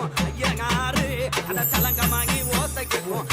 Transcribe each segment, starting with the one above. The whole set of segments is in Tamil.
கேட்கும் ஐயனாரு அந்த சலங்கமாகி ஓசை கேட்கும்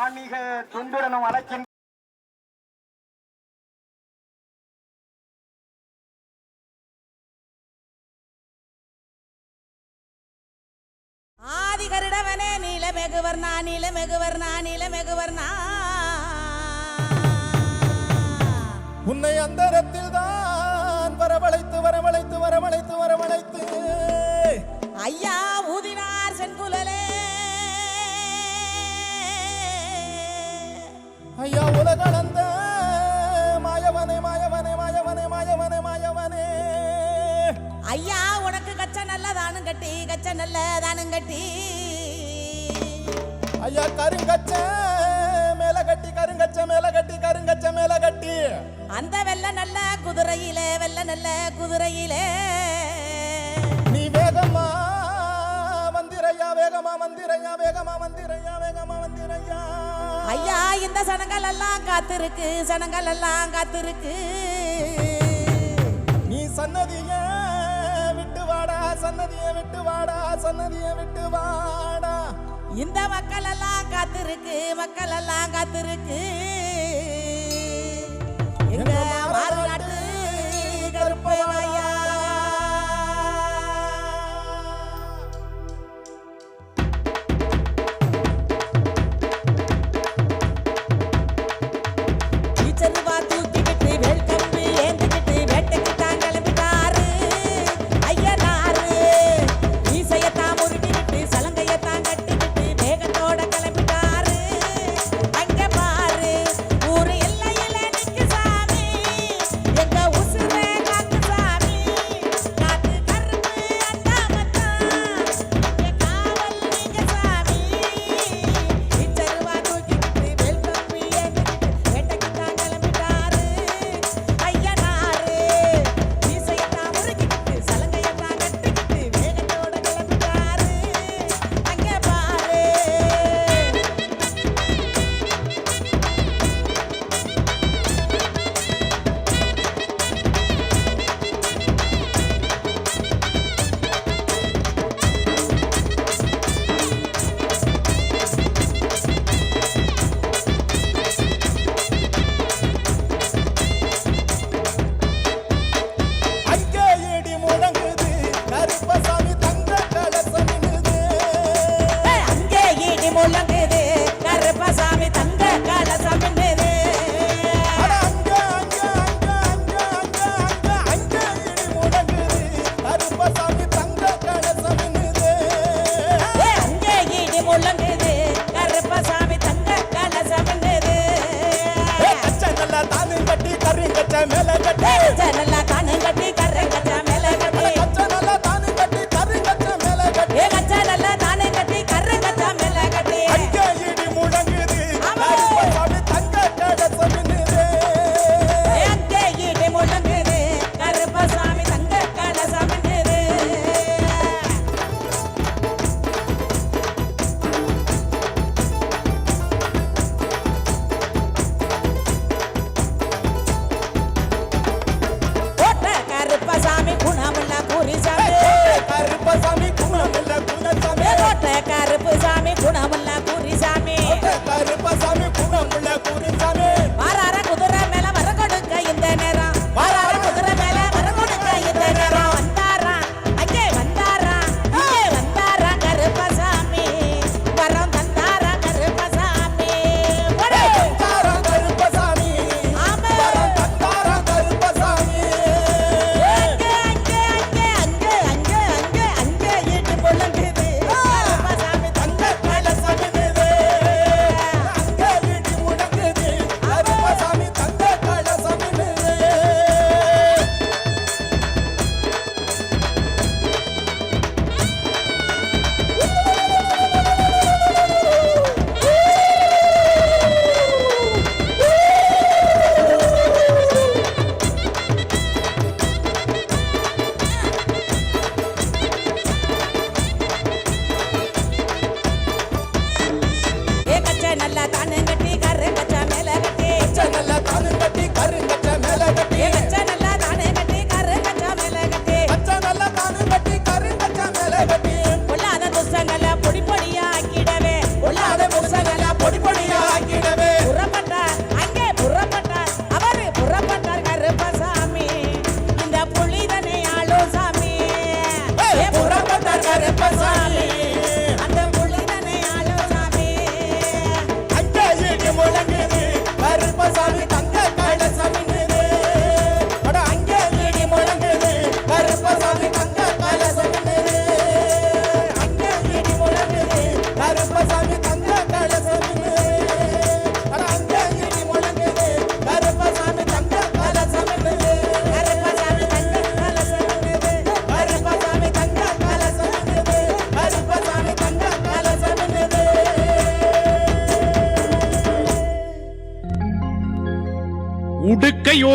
ஆன்மீக தொண்டுடனும் அழைக்கின்ற ஆதி கருடவனே நீல மெகுவர்ணா நீல மெகுவர்ணா நீல மெகுவர்ணா உன்னை அந்தரத்தில் ஐயா ஊதினார் செங்குழலே ஐயா உலகளந்த மாயவனே மாயவனே மாயவனே மாயவனே மாயவனே. ஐயா உனக்கு கச்ச நல்ல தானும் கட்டி கச்ச நல்ல தானும் கட்டி. ஐயா கருங்கச்ச மேல கட்டி கருங்கச்ச மேல கட்டி கருங்கச்ச மேல கட்டி. அந்த வெள்ள நல்ல குதிரையிலே வெள்ள நல்ல குதிரையிலே. மந்திரையா வேகமா மந்திரையா வேகமா மந்திரையா வேகமா மந்திரையா ஐயா. இந்த சனங்கள் எல்லாம் காத்திருக்கு சனங்கள் எல்லாம் காத்திருக்கு. நீ சன்னதிய விட்டு வாடா சன்னதிய விட்டு வாடா சன்னதிய விட்டு வாடா. இந்த மக்கள் எல்லாம் காத்திருக்கு. மக்கள் எல்லாம் காத்திருக்கு எங்க கருப்பையா டீச்சர்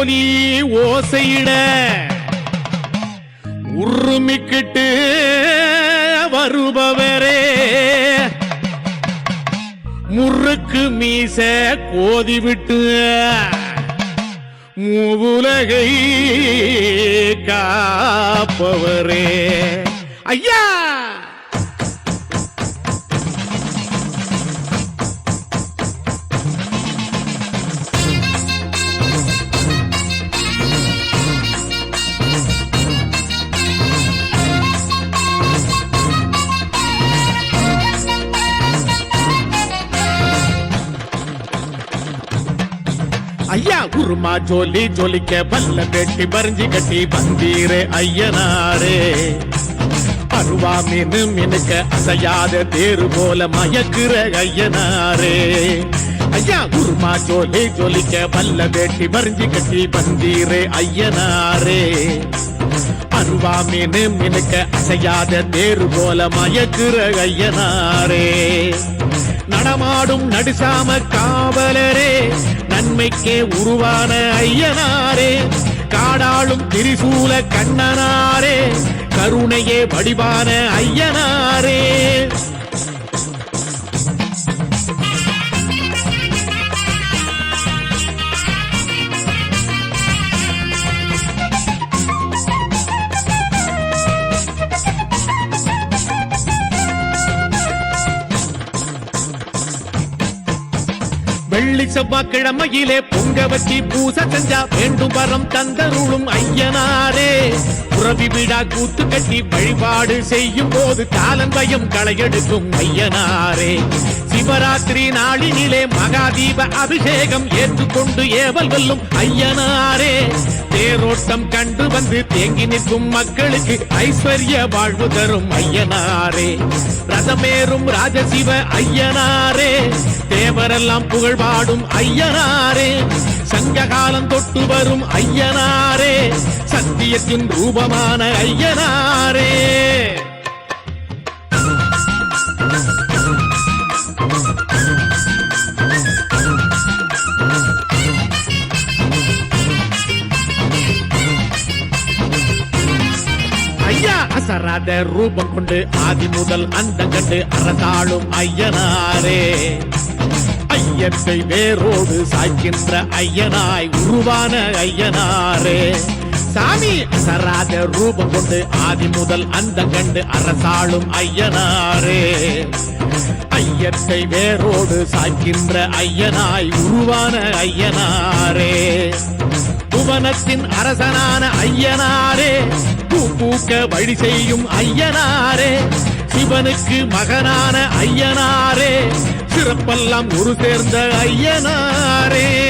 உடுக்கையோலி ஓசையிட உருமிக்கிட்டு வருபவரே. முறுக்கு மீச கோதிவிட்டு மூவுலகை காப்பவரே. ஐயா! ஐயா ஜோலி ஜொலிக்க பல்ல வெட்டி பறிஞ்சு கட்டி வந்தீரே ஐயனாரே. அருவா மீனு மினுக்க அசையாத தேரு போல மயக்குற ஐயனாரே. ஐயா குருமா ஜோலி ஜொலிக்க பல்ல வெட்டி பறிஞ்சு கட்டி வந்தீரே ஐயனாரே. அருவா மீனு மினுக்க அசையாத தேரு போல மயக்குற ஐயனாரே. நடமாடும் நடுசாம காவலரே நன்மைக்கே உருவான ஐயனாரே. காடாளும் திரிசூல கண்ணனாரே கருணையே வடிவான ஐயனாரே. செவ்வாய்க்கிழமையிலே பொங்க வச்சி பூச செஞ்சா வேண்டும் வரம் தந்தருளும் ஐயனாரே. புறவி விடா கூத்து கட்டி வழிபாடு செய்யும் போது காலன் பயம் களையெடுக்கும் ஐயனாரே. சிவராத்திரி நாளினிலே மகாதீப அபிஷேகம் ஏற்றுக்கொண்டு ஏவல் வெல்லும் ஐயனாரே. தேரோட்டம் கண்டு வந்து தேங்கி நிற்கும் மக்களுக்கு ஐஸ்வர்ய வாழ்வு தரும் ஐயனாரே. ரதமேறும் ராஜசிவ ஐயனாரே. தேவரெல்லாம் புகழ் பாடும் ஐயனாரே. சங்ககாலம் தொட்டு வரும் ஐயனாரே. சத்தியத்தின் ரூபமான ஐயனாரே. அசராத ரூபம் கொண்டு ஆதி முதல் அந்த கண்டு அறந்தாளும் ஐயனாரே. ஐயத்தை வேரோடு சாய்க்கின்ற ஐயனாய் உருவான ஐயனாரே. சாமி அசராத ரூபம் கொண்டு ஆதி முதல் அந்த கண்டு அரசாளும் ஐயனாரே. ஐயத்தை வேரோடு சாய்க்கின்ற ஐயனாய் உருவான ஐயனாரே. புவனத்தின் அரசனான ஐயனாரே. பூக்க வழி செய்யும் ஐயனாரே. சிவனுக்கு மகனான ஐயனாரே. சிறப்பெல்லாம் ஒரு சேர்ந்த ஐயனாரே.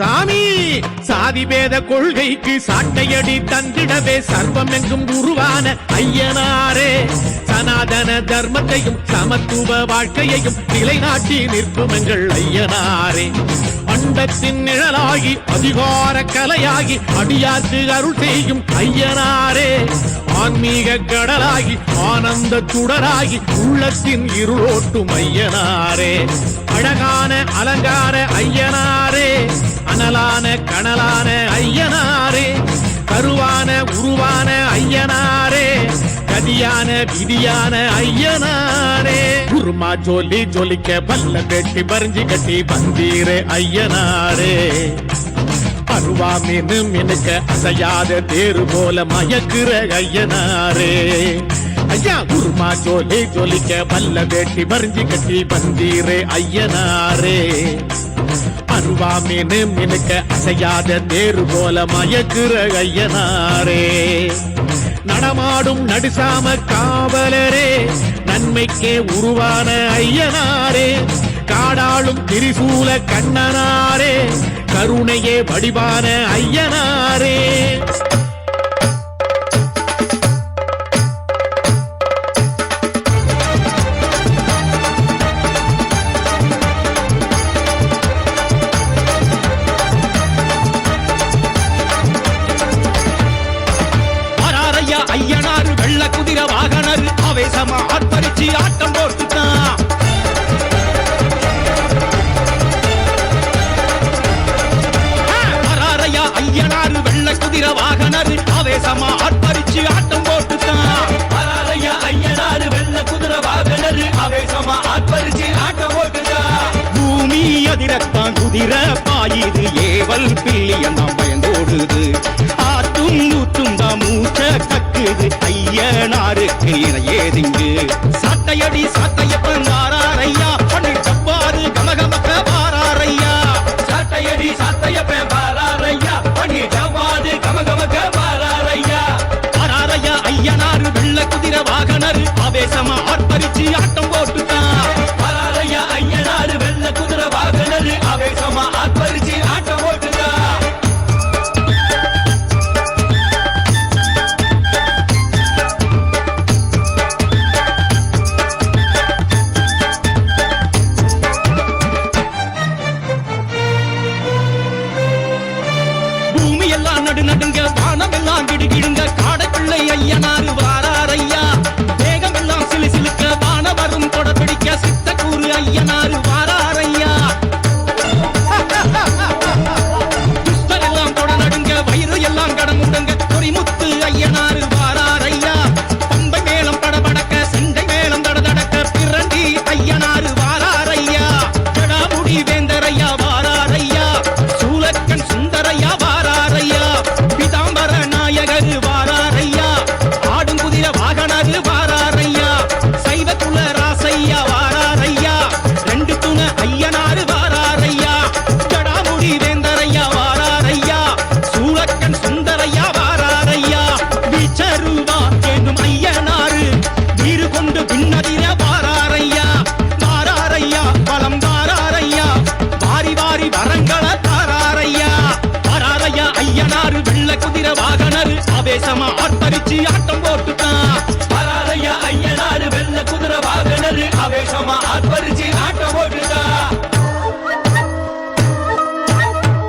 சாமி. சாதி பேத கொள்கைக்கு சாட்டையடி தந்திடவே சர்வம் எங்கும் உருவான ஐயனாரே. சனாதன தர்மத்தையும் சமத்துவ வாழ்க்கையையும் நிலைநாட்டி நிற்கும் எங்கள் ஐயனாரே. அண்டத்தின் நிழலாகி அதிகார கலையாகி அடியார்க்கு அருள் செய்யும் ஐயனாரே. ஆன்மீக கடலாகி ஆனந்த சுடராகி உள்ளத்தின் இருளோட்டும் ஐயனாரே. அழகான அலங்கார ஐயனாரே. அனலான கனலான ஐயனாரே. கருவான உருவான ஐயனாரே. கதியான விதியான ஐயனாரே. குருமா ஜோலி ஜொலிக்க பல்ல வெட்டி பறிஞ்சு கட்டி வந்தீரே ஐயனாரே. அருவா மீனு மினுக்க அசையாத தேரு போல மயக்குற ஐயனாரே. ஐயா குருமா ஜோலி ஜொலிக்க பல்ல வேட்டி பறிஞ்சு கட்டி வந்தீரே ஐயனாரே. அருவா மீனு மினுக்க அசையாத தேரு போல மயக்குற ஐயனாரே. நடமாடும் நடுசாம காவலரே நன்மைக்கே உருவான ஐயனாரே. காடாளும் திரிசூல கண்ணனாரே கருணையே வடிவான ஐயனாரே. ஆகிற பாயுது ஏவல் பிள்ளைய நாம் பயந்தோடுது. ஆத்தும் ஊத்தும் தான் மூச்ச கக்குது ஐயனாருக்கு என ஏதிங்கு சாட்டையடி சாட்டையப்பன் ஆறாரையா பண்ணி தப்பாது கமகமக்க பாராரையா சாட்டையடி சாட்டையப்பன் பாராரையா பண்ணி தப்பாது கமகமக்க பாராரையா பாராரையா ஐயனாரு வெள்ள குதிரை வாகனரு ஆவேசமா ஆர்ப்பரிச்சு ஆட்டம் போட்டு అభయ సిద్ధకూరు